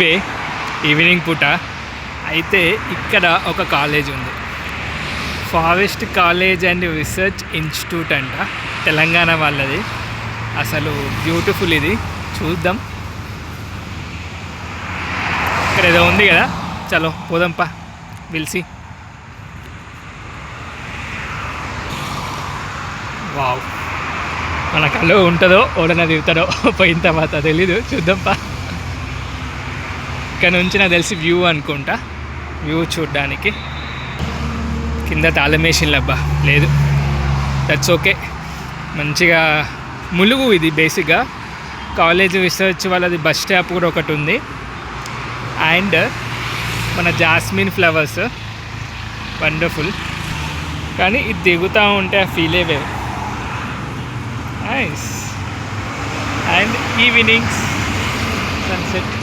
వే evening పూట. అయితే ఇక్కడ ఒక కాలేజ్ ఉంది. Forest college and research institute అంట. తెలంగాణ వాళ్ళది. అసలు బ్యూటిఫుల్ ఇది. చూద్దాం. ఇక్కడ ఏదో ఉంది కదా. చలో పోదాంపా పిలిచి వావ్. మన కళ్ళు ఉంటుందో ఓడన దిగుతాడో పోయిన తర్వాత తెలీదు. చూద్దాంపా ఇక్కడ నుంచి నాకు తెలిసి వ్యూ అనుకుంటా. వ్యూ చూడ్డానికి. కింద తాళమేషన్లు అబ్బా లేదు. దట్స్ ఓకే మంచిగా ములుగు ఇది బేసిక్గా కాలేజ్ రీసెర్చ్ వాళ్ళది బస్ స్టాప్ కూడా ఒకటి ఉంది. అండ్ మన జాస్మిన్ ఫ్లవర్స్. వండర్ఫుల్. కానీ ఇది దిగుతూ ఉంటే ఆ ఫీలే వేరు. Nice and evenings. సన్సెట్